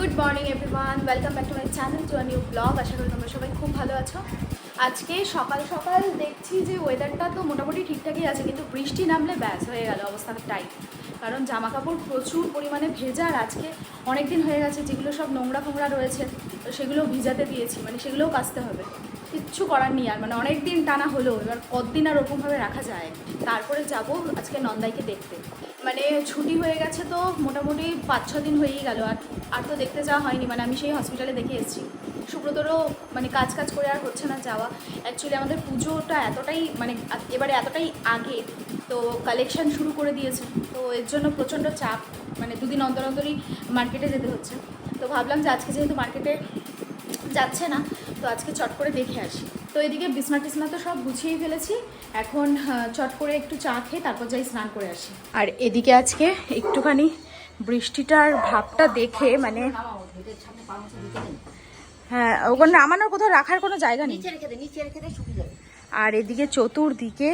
Good morning everyone welcome back to my channel to new blog আশা করি তোমরা সবাই খুব ভালো আছো। আজকে সকাল সকাল দেখছি যে ওয়েদারটা তো মোটামুটি ঠিকঠাকই আছে, কিন্তু বৃষ্টি নামলে ব্যাস হয়ে গেল অবস্থা টাইট কারণ জামা কাপড় প্রচুর পরিমাণে ভেজা আর আজকে অনেক দিন হয়ে গেছে, যেগুলো সব নোংরা ফোংরা রয়েছে, তো সেগুলো ভিজাতে দিয়েছি মানে সেগুলোও কাচতে হবে। কিচ্ছু করার নেই আর মানে অনেক দিন টানা হলো, এবার কতদিন আর ওরকমভাবে রাখা যায়? তারপরে যাব আজকে নন্দাইকে দেখতে। মানে ছুটি হয়ে গেছে তো মোটামুটি পাঁচ ছ দিন হয়েই গেল, আর আর তো দেখতে যাওয়া হয়নি। মানে আমি সেই হসপিটালে দেখে এসেছি। সুব্রতরও মানে কাজ কাজ করে আর হচ্ছে না যাওয়া। অ্যাকচুয়ালি আমাদের পুজোটা এতটাই মানে এবারে এতটাই আগে, তো কালেকশন শুরু করে দিয়েছে। তো এর জন্য প্রচণ্ড চাপ। মানে দুদিন অন্তর অন্তরই মার্কেটে যেতে হচ্ছে। তো ভাবলাম যে আজকে যেহেতু মার্কেটে যাচ্ছে না তো আজকে চট করে দেখে আসি। তো এদিকে বিছনা টিসনা তো সব গুছিয়েই ফেলেছি। এখন চট করে একটু চা খেয়ে তারপর যাই স্নান করে আসি। আর এদিকে আজকে একটুখানি বৃষ্টিটার ভাবটা দেখে মানে হ্যাঁ ওখানে নামানোর কোথাও রাখার কোনো জায়গা নেই। আর এদিকে চতুর্দিকে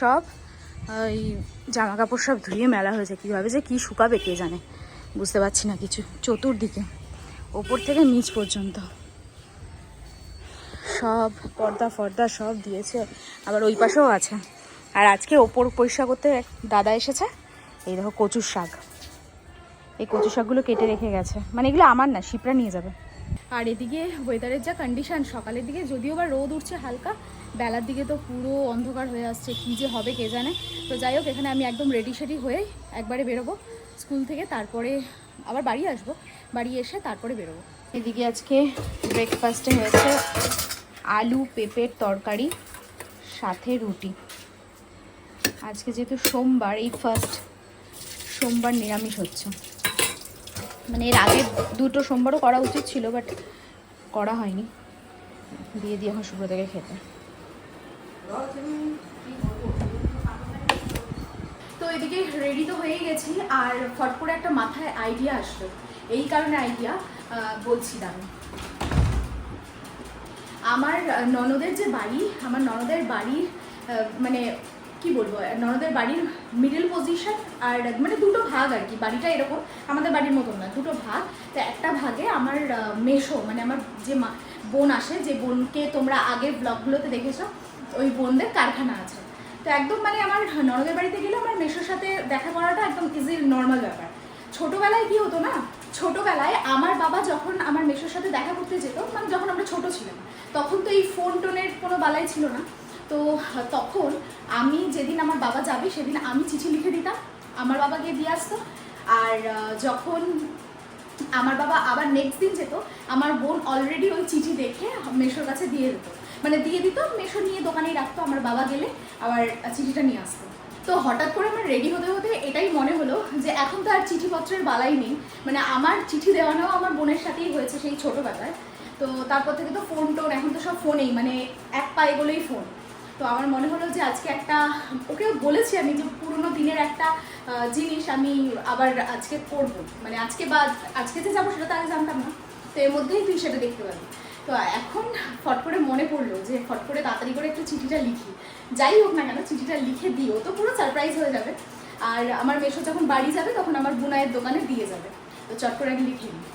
সব ওই জামা কাপড় সব ধুয়ে মেলা হয়েছে। কীভাবে যে কী শুকাবে কে জানে? বুঝতে পারছি না কিছু। চতুর্দিকে ওপর থেকে নিচ পর্যন্ত। সব পর্দা ফর্দা সব দিয়েছে, আবার ওই পাশেও আছে। আর আজকে ওপর পরিষ্কার করতে দাদা এসেছে, এই দেখো কচুর শাক। এই কচু শাকগুলো কেটে রেখে গেছে। মানে এগুলো আমার না, শিপরা নিয়ে যাবে। আর এদিকে ওয়েদারের যা কন্ডিশন সকালের দিকে যদিও বা রোদ উঠছে হালকা, বেলার দিকে তো পুরো অন্ধকার হয়ে আসছে, কী যে হবে কে জানে। তো যাই হোক, এখানে আমি একদম রেডি সেডি হয়ে একবারে বেরোবো স্কুল থেকে, তারপরে আবার বাড়ি আসব। বাড়ি এসে তারপরে বেরোবো। এদিকে আজকে ব্রেকফাস্টে হয়েছে আলু, পেঁপের তরকারি, সাথে রুটি। আজকে যেহেতু সোমবার, এই ফার্স্ট সোমবার নিরামিষ হচ্ছে। মানে এর আগে দুটো সোমবারও করা উচিত ছিল বাট করা হয়নি। দিয়ে দিয়ে এখন সুব্রতকে খেতে। তো এদিকে রেডি তো হয়ে গেছি, আর ফট করে একটা মাথায় আইডিয়া আসলো। এই কারণে আইডিয়া বলছি দাঁড়ান আমার ননদের যে বাড়ি, আমার ননদের বাড়ির মানে কি বলব ননদের বাড়ির মিডল পজিশন আর মানে দুটো ভাগ আর কি, বাড়িটা এরকম, আমাদের বাড়ির মতন না, দুটো ভাগ। তো একটা ভাগে আমার মেসো মানে আমার যে বোন আসে, যে বোনকে তোমরা আগের ব্লগগুলোতে দেখেছ, ওই বোনদের কারখানা আছে। তো একদম মানে আমার ননদের বাড়িতে গেলে আমার মেসোর সাথে দেখা করাটা একদম ইজি নর্মাল ব্যাপার। ছোটবেলায় কি হতো না? ছোটবেলায় আমার বাবা যখন আমার মেসোর সাথে দেখা করতে যেত মানে যখন আমরা ছোট ছিলাম, তখন তো এই ফোন টোনের কোনো বালাই ছিল না। তো, তখন আমি যেদিন আমার বাবা যাবে, সেদিন আমি চিঠি লিখে দিতাম, আমার বাবা গিয়ে দিয়ে আসতো। আর যখন আমার বাবা আবার নেক্সট দিন যেত, আমার বোন অলরেডি ওই চিঠি দেখে মেশোর কাছে দিয়ে দিত। মানে দিয়ে দিত মেশো নিয়ে দোকানেই রাখতো, আমার বাবা গেলে আবার চিঠিটা নিয়ে আসতো। তো হঠাৎ করে আমার রেডি হতে হতে এটাই মনে হলো যে এখন তো আর চিঠিপত্রের বালাই নেই। মানে আমার চিঠি দেওয়ানোও আমার বোনের সাথেই হয়েছে সেই ছোটোবেলায়। তো তারপর থেকে তো ফোন টোন, এখন তো সব ফোনেই মানে এক পায়ে গেলেই ফোন তো আমার মনে হলো যে আজকে একটা ওকেও বলেছি আমি যে পুরোনো দিনের একটা জিনিস আমি আবার আজকে করব। মানে আজকে বা আজকে যে যাব সেটা তো আগে জানতাম না। তো এর মধ্যেই তুই সেটা দেখতে পাবি। তো এখন ফট করে মনে পড়ল যে ফট করে তাড়াতাড়ি করে একটু চিঠিটা লিখি। যাই হোক না কেন, চিঠিটা লিখে দিও তো পুরো সারপ্রাইজ হয়ে যাবে। আর আমার মেশো যখন বাড়ি যাবে, তখন আমার বুনাইয়ের দোকানে দিয়ে যাবে। তো চট করে আমি লিখে নিই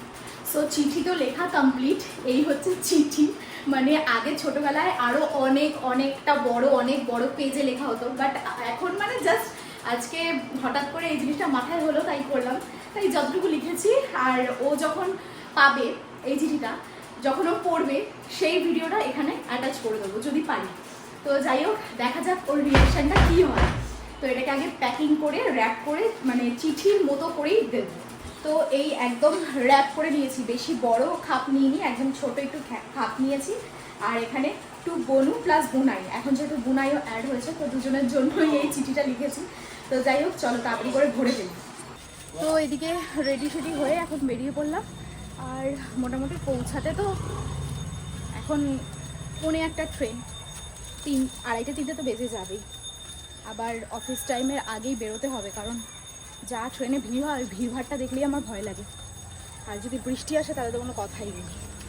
সো চিঠি তো লেখা কমপ্লিট এই হচ্ছে চিঠি। মানে আগে ছোটবেলায় আরও অনেক, অনেকটা বড়, অনেক বড় পেজে লেখা হতো। বাট এখন মানে জাস্ট আজকে হঠাৎ করে এই জিনিসটা মাথায় হলো, তাই করলাম। তাই যতটুকু লিখেছি। আর ও যখন পাবে এই চিঠিটা যখন ও পড়বে, সেই ভিডিওটা এখানে অ্যাটাচ করে দেবো, যদি পারি। তো যাই হোক, দেখা যাক ওর রিয়াকশনটা কী হয়। তো এটাকে আগে প্যাকিং করে র্যাপ করে মানে চিঠির মতো করেই দেবো। তো এই একদম র্যাপ করে নিয়েছি। বেশি বড় খাপ নিইনি, একদম ছোট একটু খাপ নিয়েছি। আর এখানে টু বনু প্লাস বুনাই। এখন যেহেতু বুনাইও অ্যাড হয়েছে, তো দুজনের জন্যই এই চিঠিটা লিখেছি। তো যাই হোক, চলো তাড়াতাড়ি করে ভরে ফেলি। তো এদিকে রেডি শেডি হয়ে এখন বেরিয়ে পড়লাম। আর মোটামুটি পৌঁছাতে তো এখন পৌনে একটা ট্রেন তিন আড়াইটা তিনটে তো বেজে যাবেই। আবার অফিস টাইমের আগেই বেরোতে হবে কারণ যা ট্রেনে ভিড় হয় ভিড়ভাড়টা দেখলেই আমার ভয় লাগে। আর যদি বৃষ্টি আসে তাহলে তো কোনো কথাই নেই।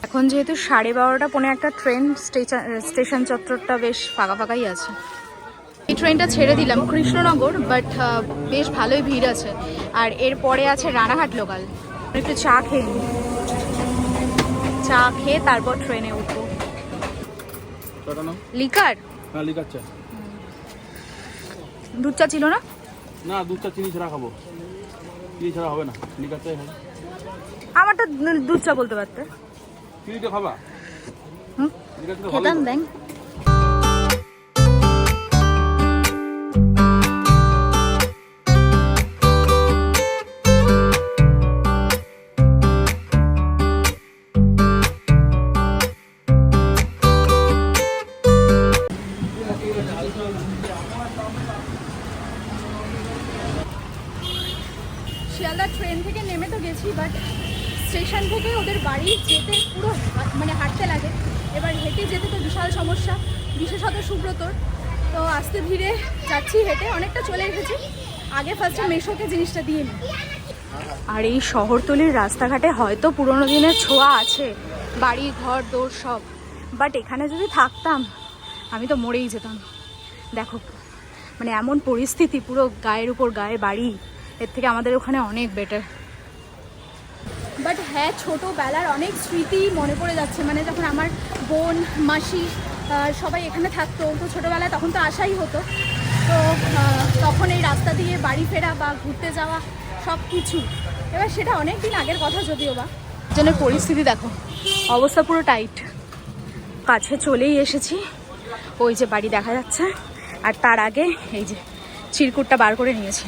এখন যেহেতু সাড়ে বারোটা পৌনে একটা ট্রেন স্টেশন স্টেশন চত্বরটা বেশ ফাঁকা ফাঁকাই আছে। এই ট্রেনটা ছেড়ে দিলাম কৃষ্ণনগর বাট বেশ ভালোই ভিড় আছে। আর এরপরে আছে রানাঘাট লোকাল একটু চা খেয়ে চা খেয়ে তারপর ট্রেনে উঠবো। লিকার? হ্যাঁ লিকার চা। দুধ চা ছিল না? না দুধ চা চিনি ছাড়া খাব। চিনি ছাড়া হবে না। লিকার চাই হবে আমারটা দুধ চা বলতে পারতে। চিনিটা খাবা? হুম? খেতাম ভালোই শিয়ালদা ট্রেন থেকে নেমে তো গেছি বাট স্টেশন থেকে ওদের বাড়ি যেতে পুরো মানে হাঁটতে লাগে। এবার হেঁটে যেতে তো বিশাল সমস্যা, বিশেষত সুব্রতর। তো আস্তে ধীরে যাচ্ছি হেঁটে, অনেকটা চলে এসেছি। আগে ফার্স্টে মেশোকে জিনিসটা দিয়ে নিই আর এই শহরতলির রাস্তাঘাটে হয়তো পুরোনো দিনের ছোঁয়া আছে, বাড়ি, ঘর দৌড় সব। বাট এখানে যদি থাকতাম, আমি তো মরেই যেতাম। দেখো মানে এমন পরিস্থিতি, পুরো গায়ের উপর গায়ে বাড়ি। এর থেকে আমাদের ওখানে অনেক বেটার বাট হ্যাঁ ছোটোবেলার অনেক স্মৃতি মনে পড়ে যাচ্ছে। মানে যখন আমার বোন মাসি সবাই এখানে থাকতো তো ছোটোবেলায় তখন তো আসাই হতো। তো তখন এই রাস্তা দিয়ে বাড়ি ফেরা বা ঘুরতে যাওয়া সব কিছু এবার সেটা অনেক দিন আগের কথা যদিও বা। জনের পরিস্থিতি দেখো অবস্থা পুরো টাইট কাছে চলেই এসেছি। ওই যে বাড়ি দেখা যাচ্ছে। আর তার আগে এই যে চিরকুটটা বার করে নিয়েছি।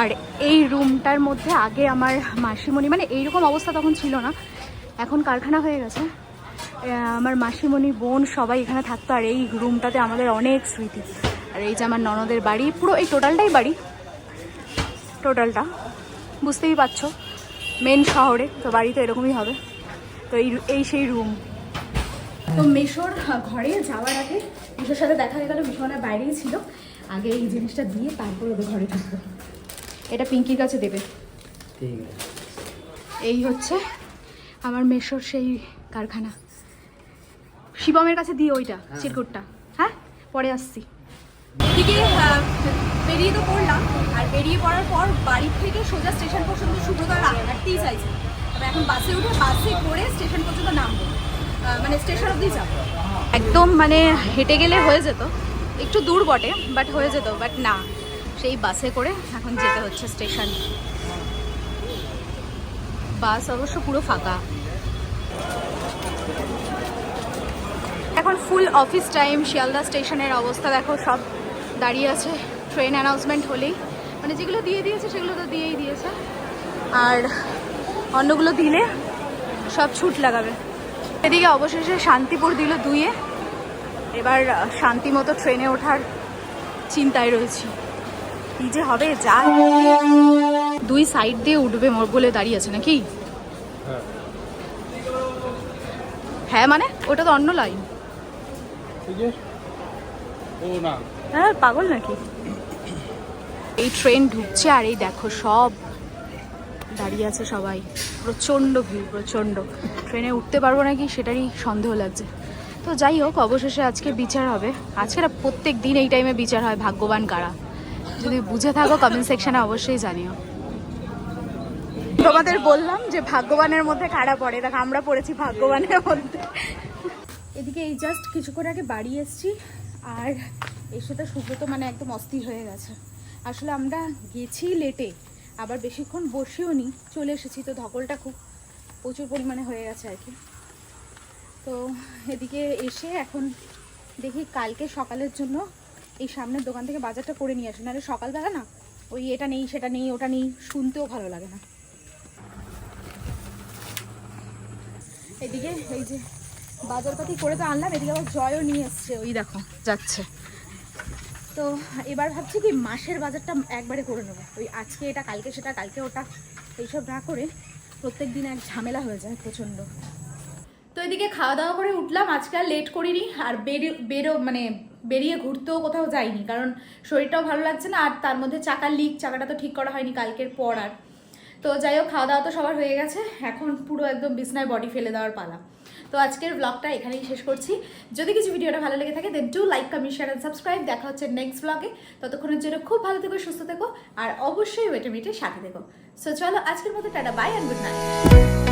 আর এই রুমটার মধ্যে আগে আমার মাসিমণি মানে এইরকম অবস্থা তখন ছিল না। এখন কারখানা হয়ে গেছে। আমার মাসিমণি, বোন সবাই এখানে থাকতো আর এই রুমটাতে আমাদের অনেক স্মৃতি। আর এই যে আমার ননদের বাড়ি, পুরো এই টোটালটাই বাড়ি। টোটালটা। বুঝতেই পারছ মেন শহরে, তো বাড়ি তো এরকমই হবে। তো এই এই সেই রুম। তো মেশোর ঘরে যাওয়ার আগে, মেশোর সাথে দেখা হয়ে গেল বাইরেই ছিল। আগে এই জিনিসটা দিয়ে তারপর ওদের ঘরে ঢুকবো এটা পিঙ্কির কাছে দেবে। ঠিক আছে। এই হচ্ছে আমার মেশোর সেই কারখানা। শিবমের কাছে দিয়ে ওইটা চিরকুটটা হ্যাঁ? পরে আসছি। এদিকে বেরিয়ে তো পড়লাম আর বেরিয়ে পড়ার পর বাড়ি থেকে সোজা স্টেশন পর্যন্ত সুব্রত আর হাঁটতেই চাইছে তবে এখন বাসে উঠে বাসে করে স্টেশন পর্যন্ত নামবো। মানে স্টেশন অবধি যাব। একদম মানে হেঁটে গেলে হয়ে যেত। একটু দূর বটে বাট হয়ে যেত বাট না। সেই বাসে করে এখন যেতে হচ্ছে স্টেশন। বাস অবশ্য পুরো ফাঁকা। এখন ফুল অফিস টাইম শিয়ালদা স্টেশনের অবস্থা দেখো, সব দাঁড়িয়ে আছে। ট্রেন অ্যানাউন্সমেন্ট হলেই। মানে যেগুলো দিয়ে দিয়েছে, সেগুলো তো দিয়েই দিয়েছে। আর অন্যগুলো দিলে সব ছুট লাগাবে। এদিকে অবশেষে শান্তিপুর দিল দুইয়ে। এবার শান্তি মতো ট্রেনে ওঠার চিন্তায় রয়েছি। কি যে হবে, যা। দুই সাইড দিয়ে উঠবে মোর বলে দাঁড়িয়ে আছে নাকি? হ্যাঁ মানে ওটা তো অন্য লাইন হ্যাঁ পাগল নাকি? এই ট্রেন ঢুকছে আর এই দেখো সব দাঁড়িয়ে আছে সবাই। প্রচণ্ড ভিড়, প্রচণ্ড। ট্রেনে উঠতে পারব নাকি সেটারই সন্দেহ লাগছে। তো যাই হোক, অবশেষে আজকে বিচার হবে। আজকে প্রত্যেক দিন এই টাইমে বিচার হয়, ভাগ্যবান কারা। যদি বুঝে থাকো কমেন্ট সেকশনে অবশ্যই জানিও। তোমাদের বললাম যে ভাগ্যবানের মধ্যে কারা পড়ে। দেখো আমরা পড়েছি ভাগ্যবানের মধ্যে। এদিকে এই জাস্ট কিছুক্ষণ আগে বাড়ি এসেছি আর এসে তো সুব্রত মানে একদম অস্থির হয়ে গেছে। আসলে আমরা গেছি লেটে আবার বেশিক্ষণ বসেও নি চলে এসেছি তো ধকলটা খুব প্রচুর পরিমাণে হয়ে গেছে আর কি। তো এদিকে এসে এখন দেখি কালকে সকালের জন্য এই সামনের দোকান থেকে বাজারটা করে নিয়ে আসি, নাহলে সকালবেলা না ওই এটা নেই, সেটা নেই, ওটা নেই, শুনতেও ভালো লাগে না। এদিকে এই যে বাজারপাতি করে তো আনলাম, এদিকে আবার জয়ও নিয়ে এসছে, ওই দেখো, যাচ্ছে। তো এবার ভাবছি কি মাসের বাজারটা একবারে করে নেব। ওই আজকে এটা, কালকে সেটা, কালকে ওটা, এইসব না করে প্রত্যেক দিন এক ঝামেলা হয়ে যায় প্রচণ্ড। তো এদিকে খাওয়া দাওয়া করে উঠলাম, আজকে আর লেট করিনি, আর বেরো বেরো মানে বেরিয়ে ঘুরতেও কোথাও যাইনি, কারণ শরীরটাও ভালো লাগছে না আর তার মধ্যে চাকার লিক চাকাটা তো ঠিক করা হয়নি কালকের পর আর। তো যাই হোক, খাওয়া দাওয়া তো সবার হয়ে গেছে, এখন পুরো একদম বিছনায় বডি ফেলে দেওয়ার পালা। তো আজকের ব্লগটা এখানেই শেষ করছি। যদি কিছু ভিডিওটা ভালো লেগে থাকে then do like comment share and subscribe দেখা হচ্ছে নেক্সট ব্লগে ততক্ষণের জন্য খুব ভালো থেকো, সুস্থ থেকো, আর অবশ্যই ওয়েটে মিটে সাথে থেকো। সো চলো আজকের মতো tata bye and good night